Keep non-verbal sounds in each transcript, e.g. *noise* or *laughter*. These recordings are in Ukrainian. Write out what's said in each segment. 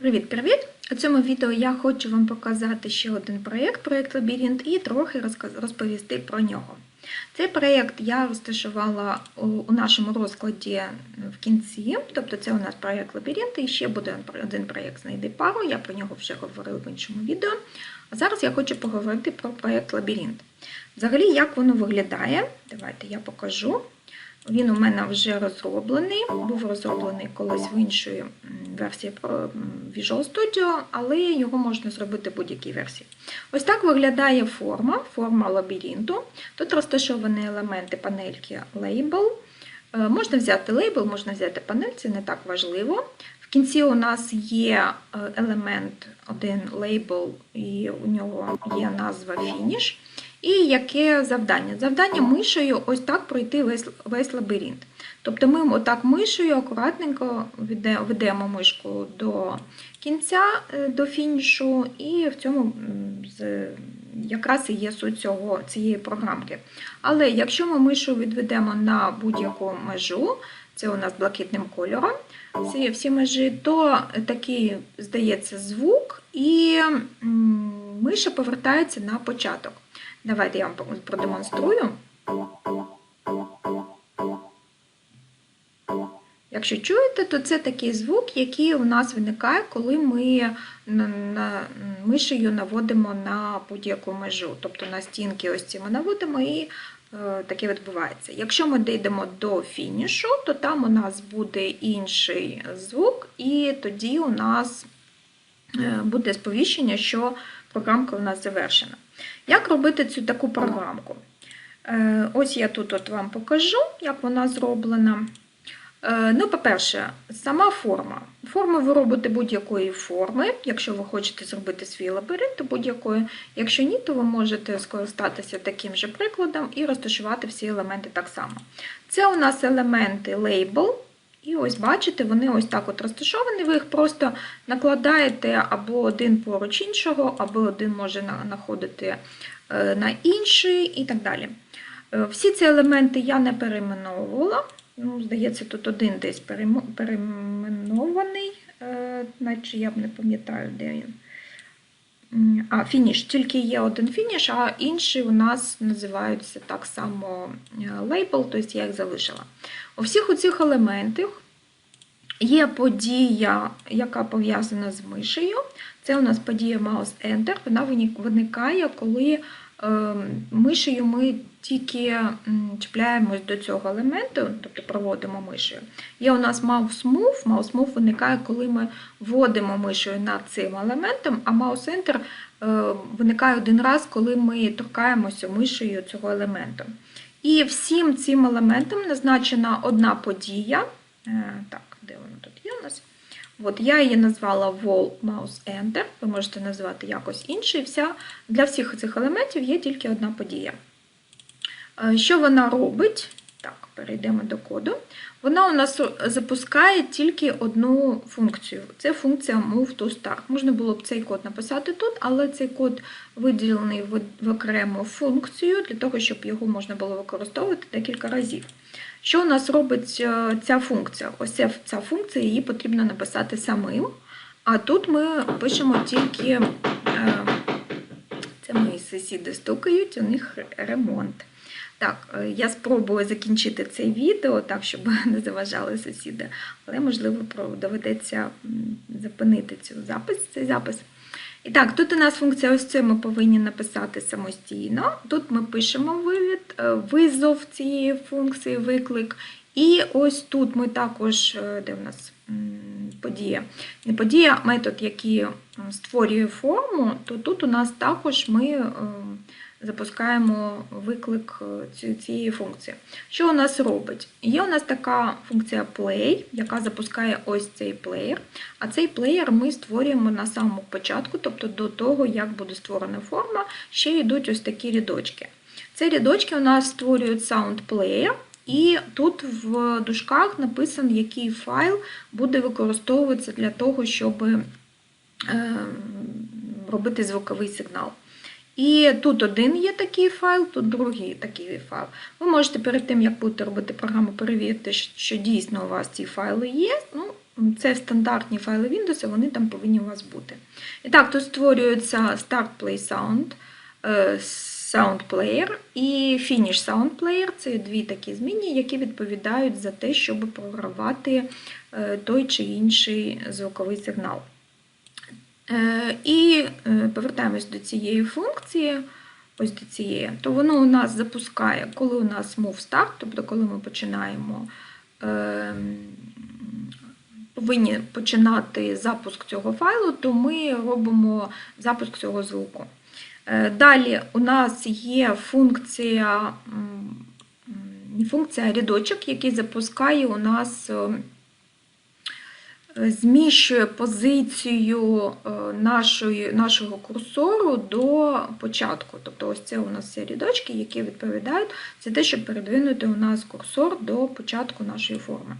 Привіт-привіт! У цьому відео я хочу вам показати ще один проєкт, проєкт Лабіринт, і трохи розповісти про нього. Цей проєкт я розташувала у нашому розкладі в кінці, тобто це у нас проєкт Лабіринт, і ще буде один проєкт Знайди пару, я про нього вже говорила в іншому відео. А зараз я хочу поговорити про проєкт Лабіринт. Взагалі, як воно виглядає, давайте я покажу. Він у мене вже розроблений, був розроблений колись в іншої м, версії Visual Studio, але його можна зробити в будь-якій версії. Ось так виглядає форма, форма лабіринту. Тут розташовані елементи панельки. Е, Можна взяти лейбл, можна взяти панель, це не так важливо. В кінці у нас є е, елемент, один лейбл, і у нього є назва Finish. І яке завдання? Завдання мишею ось так пройти весь, весь лабіринт. Тобто ми отак мишею акуратненько ведемо мишку до кінця, е, до фінішу, і в цьому якраз і є суть цього, цієї програмки. Але якщо ми мишу відведемо на будь-яку межу, це у нас блакитним кольором, всі, всі межі, то такий здається звук, і миша повертається на початок. Давайте я вам продемонструю. Якщо чуєте, то це такий звук, який у нас виникає, коли ми мишею наводимо на будь-яку межу. Тобто на стінки ось ці ми наводимо і е, таке відбувається. Якщо ми дійдемо до фінішу, то там у нас буде інший звук, і тоді у нас е, буде сповіщення, що програмка у нас завершена. Як робити цю таку програмку? Е, Ось я тут от вам покажу, як вона зроблена. Е, Ну, по-перше, сама форма. Форму ви робите будь-якої форми. Якщо ви хочете зробити свій лабіринт, будь-якої. Якщо ні, то ви можете скористатися таким же прикладом і розташувати всі елементи так само. Це у нас елементи лейбл. І ось бачите, вони ось так от розташовані. Ви їх просто накладаєте або один поруч іншого, або один може находити е, на інший і так далі. Е, Всі ці елементи я не перейменовувала. Ну, здається, тут один десь перейменований, е, наче я б не пам'ятаю, де він. А, фініш. Тільки є один фініш, а інші у нас називаються так само е, лейбл, тобто я їх залишила. У всіх у цих елементах є подія, яка пов'язана з мишею. Це у нас подія Mouse Enter. Вона виникає, коли е, мишею ми тільки чіпляємось до цього елементу, тобто проводимо мишею. Є у нас Mouse Move. Mouse Move виникає, коли ми вводимо мишею над цим елементом, а Mouse Enter е, виникає один раз, коли ми торкаємося мишею цього елементу. І всім цим елементам назначена одна подія. Е, Так, нас? От, я її назвала Wall Mouse Enter. Ви можете назвати якось інше. Вся, для всіх цих елементів є тільки одна подія. Е, Що вона робить? Так, перейдемо до коду. Вона у нас запускає тільки одну функцію. Це функція Move to Start. Можна було б цей код написати тут, але цей код виділений в окрему функцію для того, щоб його можна було використовувати декілька разів. Що у нас робить е, ця функція? Ось ця, ця функція, її потрібно написати самим. А тут ми пишемо тільки, е, це мої сусіди стукають, у них ремонт. Так, е, я спробую закінчити це відео так, щоб *laughs* не заважали сусіди, але, можливо, доведеться зупинити цю запис, цей запис. І так, тут у нас функція ось це ми повинні написати самостійно. Тут ми пишемо вивід, е, визов цієї функції, виклик. І ось тут ми також, е, де в нас подія, не подія, метод, який створює форму, то тут у нас також ми запускаємо виклик е, цієї функції. Що у нас робить? Є у нас така функція play, яка запускає ось цей плеєр. А цей плеєр ми створюємо на самому початку, тобто до того, як буде створена форма, ще йдуть ось такі рядочки. Ці рядочки у нас створюють sound player, і тут в дужках написано, який файл буде використовуватися для того, щоб е, робити звуковий сигнал. І тут один є такий файл, тут другий такий файл. Ви можете перед тим, як будете робити програму, перевірити, що дійсно у вас ці файли є. Ну, Це стандартні файли Windows, вони там повинні у вас бути. І так, тут створюється Start Play Sound, е, Sound Player і Finish Sound Player. Це дві такі змінні, які відповідають за те, щоб програвати е, той чи інший звуковий сигнал. Е, І е, повертаємось до цієї функції, ось до цієї, то воно у нас запускає, коли у нас move start, тобто коли ми починаємо, е, повинні починати запуск цього файлу, то ми робимо запуск цього звуку. Е, Далі у нас є функція, функція рядочок, який запускає у нас. Зміщує позицію е, нашої, нашого курсору до початку. Тобто ось це у нас ці рядочки, які відповідають за те, щоб передвинути у нас курсор до початку нашої форми.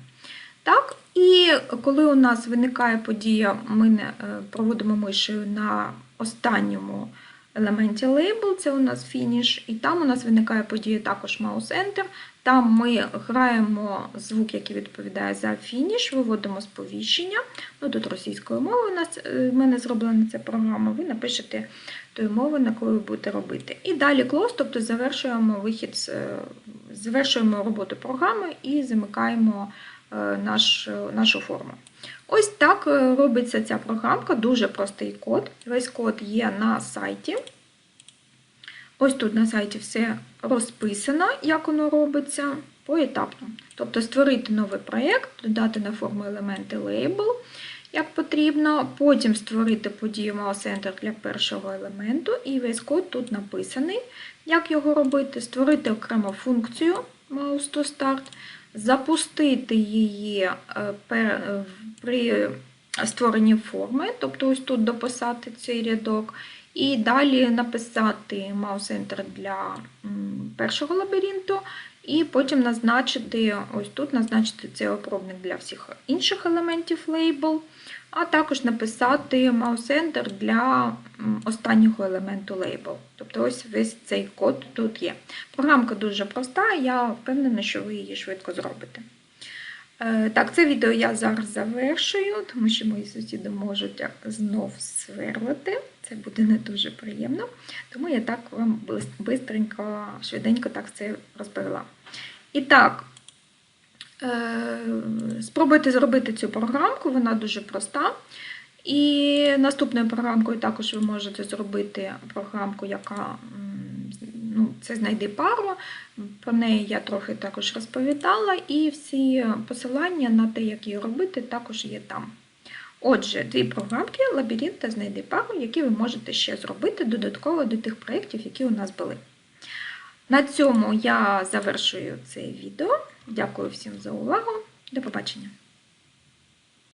Так, і коли у нас виникає подія, ми не, е, проводимо мишею на останньому елементі лейбл, це у нас фініш, і там у нас виникає подія також Enter. Там ми граємо звук, який відповідає за фініш, виводимо сповіщення. Ну, Тут російською мовою у нас е, в мене зроблена ця програма, ви напишете тою мовою, на яку ви будете робити. І далі close, тобто завершуємо вихід, е, завершуємо роботу програми і замикаємо е, наш, нашу форму. Ось так робиться ця програмка, дуже простий код. Весь код є на сайті. Ось тут на сайті все розписано, як воно робиться поетапно. Тобто створити новий проєкт, додати на форму елементи лейбл, як потрібно, потім створити подію Mouse Center для першого елементу, і весь код тут написаний, як його робити, створити окрему функцію Mouse to Start, запустити її е, е, при створенні форми, тобто ось тут дописати цей рядок. І далі написати Mouse Enter для першого лабіринту, і потім назначити ось тут назначити цей опробник для всіх інших елементів лейбл, а також написати Mouse Enter для останнього елементу лейбл. Тобто ось весь цей код тут є. Програмка дуже проста, я впевнена, що ви її швидко зробите. Е, Так, це відео я зараз завершую, тому що мої сусіди можуть знов сверлити. Це буде не дуже приємно. Тому я так вам бистренько, швиденько так це розповіла. І так, е, спробуйте зробити цю програмку, вона дуже проста. І наступною програмкою також ви можете зробити програмку, яка ну, це знайди пару. Про неї я трохи також розповідала, і всі посилання на те, як її робити, також є там. Отже, дві програмки, лабіринт та знайди пару, які ви можете ще зробити додатково до тих проєктів, які у нас були. На цьому я завершую це відео. Дякую всім за увагу. До побачення!